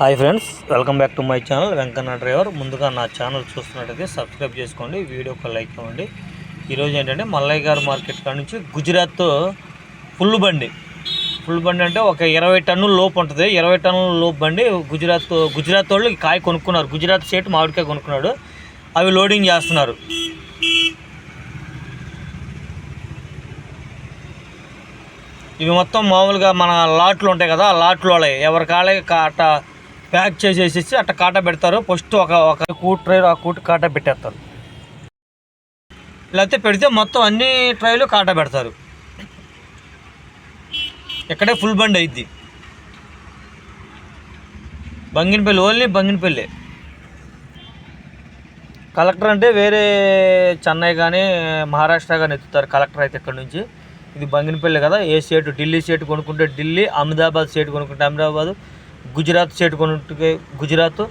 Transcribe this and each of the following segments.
Hi friends welcome back to my channel Venkanna driver. ముందుగా నా channel చూస్తున్నట్టయితే subscribe చేసుకోండి వీడియోకి లైక్ ఇవ్వండి. ఈరోజు ఏంటంటే మల్లయ్య గారు మార్కెట్ కాడ నుంచి గుజరాత్ ఫుల్ బండి. ఫుల్ బండి అంటే ఒక ఇరవై టన్నుల లోపు ఉంటుంది. ఇరవై టన్నుల లోపు బండి గుజరాత్ గుజరాత్ వాళ్ళు కాయ కొనుక్కున్నారు. గుజరాత్ స్టేట్ మామిడికాయ కొనుక్కున్నాడు. అవి లోడింగ్ చేస్తున్నారు. ఇవి మొత్తం మామూలుగా మన లాట్లు ఉంటాయి కదా ఆ లాట్లు వాళ్ళే ఎవరి కాళ్ళే అట్ట ప్యాక్ చేసేసి అట్ట కాట పెడతారు. ఫస్ట్ ఒక ఒక కూట్ ట్రై ఆ కూట్ కాట పెట్టేస్తారు. లేకపోతే పెడితే మొత్తం అన్ని ట్రైలు కాట పెడతారు. ఇక్కడే ఫుల్ బండి అయిద్ది. బంగినపల్లి ఓన్లీ బంగినపల్లి. కలెక్టర్ అంటే వేరే చెన్నై కానీ మహారాష్ట్ర కానీ ఎత్తుతారు కలెక్టర్ అయితే ఇక్కడ నుంచి. ఇది బంగినపల్లి కదా ఏ స్టేట్ ఢిల్లీ స్టేట్ కొనుక్కుంటే ఢిల్లీ అహ్మదాబాద్ స్టేట్ కొనుక్కుంటే అహ్మదాబాద్. గుజరాత్ స్టేట్ కొనుక్కుంటే గుజరాత్.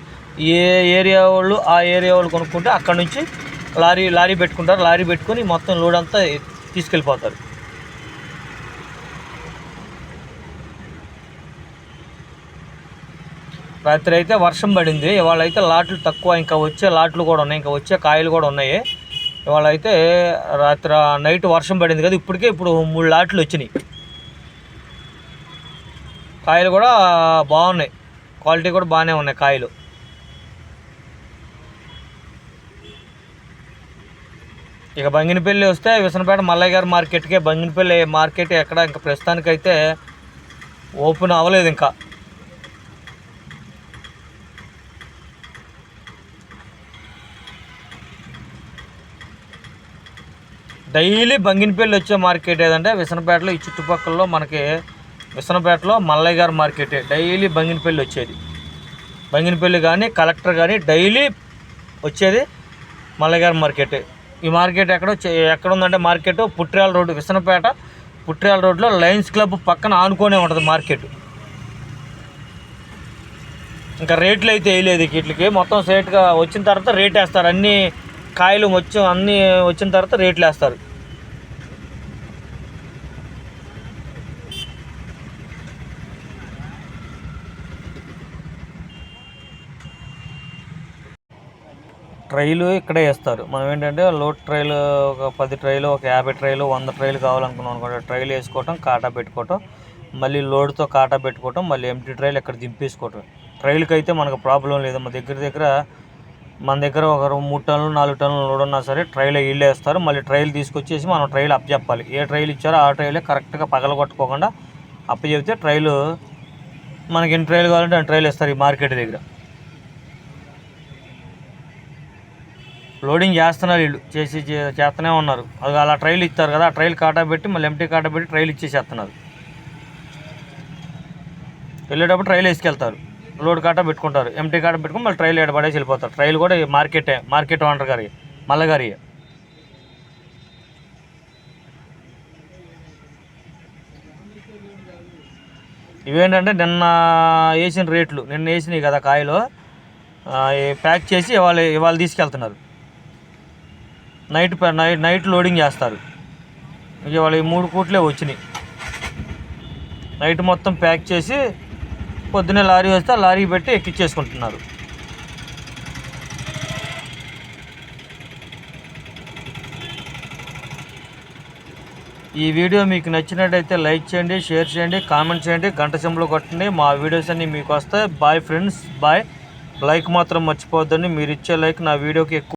ఏ ఏరియా వాళ్ళు ఆ ఏరియా వాళ్ళు కొనుక్కుంటే అక్కడ నుంచి లారీ లారీ పెట్టుకుంటారు. లారీ పెట్టుకొని మొత్తం లోడ్ అంతా తీసుకెళ్ళిపోతారు. రాత్రి అయితే వర్షం పడింది. ఇవాళ అయితే లాట్లు తక్కువ ఇంకా వచ్చే లాట్లు కూడా ఉన్నాయి. ఇంకా వచ్చే కాయలు కూడా ఉన్నాయి. ఇవాళ అయితే రాత్రి నైట్ వర్షం పడింది కదా ఇప్పటికే ఇప్పుడు మూడు లాట్లు వచ్చినాయి. కాయలు కూడా బాగున్నాయి. క్వాలిటీ కూడా బాగానే ఉన్నాయి కాయలు. ఇక బంగినపల్లి వస్తే విసనపేట మల్లయ్య గారి మార్కెట్కే బంగినపల్లి మార్కెట్ ఎక్కడ ఇంకా ప్రస్తుతానికైతే ఓపెన్ అవ్వలేదు ఇంకా. డైలీ బంగినపల్లి వచ్చే మార్కెట్ ఏదంటే విసనపేటలో ఈ చుట్టుపక్కలలో మనకి విసనపేటలో మల్లయ్య గారు మార్కెటే డైలీ బంగినపల్లి వచ్చేది. బంగినపల్లి కానీ కలెక్టర్ కానీ డైలీ వచ్చేది మల్లయ్య గారు మార్కెటే. ఈ మార్కెట్ ఎక్కడ ఎక్కడ ఉందంటే మార్కెట్ పుట్టియాల రోడ్డు విసనపేట పుట్టియాల రోడ్లో లయన్స్ క్లబ్ పక్కన ఆనుకొనే ఉంటుంది మార్కెట్. ఇంకా రేట్లు అయితే వేయలేదు వీటికి. మొత్తం సేట్గా వచ్చిన తర్వాత రేట్ వేస్తారు. అన్ని కాయలు వచ్చి అన్నీ వచ్చిన తర్వాత రేట్లు వేస్తారు. ట్రైలు ఇక్కడే వేస్తారు. మనం ఏంటంటే లోడ్ ట్రైలు ఒక పది ట్రైలు ఒక యాభై ట్రైలు వంద ట్రైలు కావాలనుకున్నాం అనుకోండి. ట్రైలు వేసుకోవటం కాటా పెట్టుకోవటం మళ్ళీ లోడ్తో కాటా పెట్టుకోవటం మళ్ళీ ఎంటీ ట్రైల్ ఇక్కడ దింపేసుకోవటం. ట్రైల్కి అయితే మనకు ప్రాబ్లం లేదు. మా దగ్గర దగ్గర మన దగ్గర ఒక మూడు టన్నులు నాలుగు టన్నులు లోడ్ ఉన్నా సరే ట్రైల్ వీళ్ళే వేస్తారు. మళ్ళీ ట్రైల్ తీసుకొచ్చేసి మనం ట్రైల్ అప్పచెప్పాలి ఏ ట్రైల్ ఇచ్చారో ఆ ట్రైలే కరెక్ట్గా పగలగొట్టుకోకుండా అప్పచెప్తే ట్రైలు మనకి ఎన్ని ట్రైల్ కావాలంటే ఆ ట్రైల్ ఇస్తారు ఈ మార్కెట్ దగ్గర. లోడింగ్ చేస్తున్నారు వీళ్ళు. చేసి చేస్తూనే ఉన్నారు. అది అలా ట్రైల్ ఇస్తారు కదా ఆ ట్రైల్ కాటా పెట్టి మళ్ళీ ఎంటీ కాటా పెట్టి ట్రైల్ ఇచ్చేసేస్తున్నారు. వెళ్ళేటప్పుడు ట్రైల్ వేసుకెళ్తారు. లోడ్ కాటా పెట్టుకుంటారు. ఎంటీ కాటా పెట్టుకుని మళ్ళీ ట్రైల్ ఏడబడేసి వెళ్ళిపోతారు. ట్రైల్ కూడా మార్కెటే మార్కెట్ ఓనర్ గారి మల్లగారి ఇవేంటంటే నిన్న వేసిన రేట్లు నిన్న వేసినాయి కదా కాయలు ప్యాక్ చేసి ఇవాళ ఇవాళ తీసుకెళ్తున్నారు. నైట్ నైట్ నైట్ లోడింగ్ చేస్తారు. ఇవాళ ఈ మూడు కూట్లే వచ్చినాయి. నైట్ మొత్తం ప్యాక్ చేసి పొద్దున్నే లారీ వస్తే లారీ పెట్టి ఎక్కించేసుకుంటున్నారు ఈ వీడియో మీకు నచ్చినట్టయితే లైక్ చేయండి షేర్ చేయండి కామెంట్ చేయండి గంట సింబల్ కొట్టండి. మా వీడియోస్ అన్నీ మీకు వస్తాయి. Bye friends bye. లైక్ మాత్రం మర్చిపోవద్దండి. మీరు ఇచ్చే లైక్ నా వీడియోకి ఎక్కువ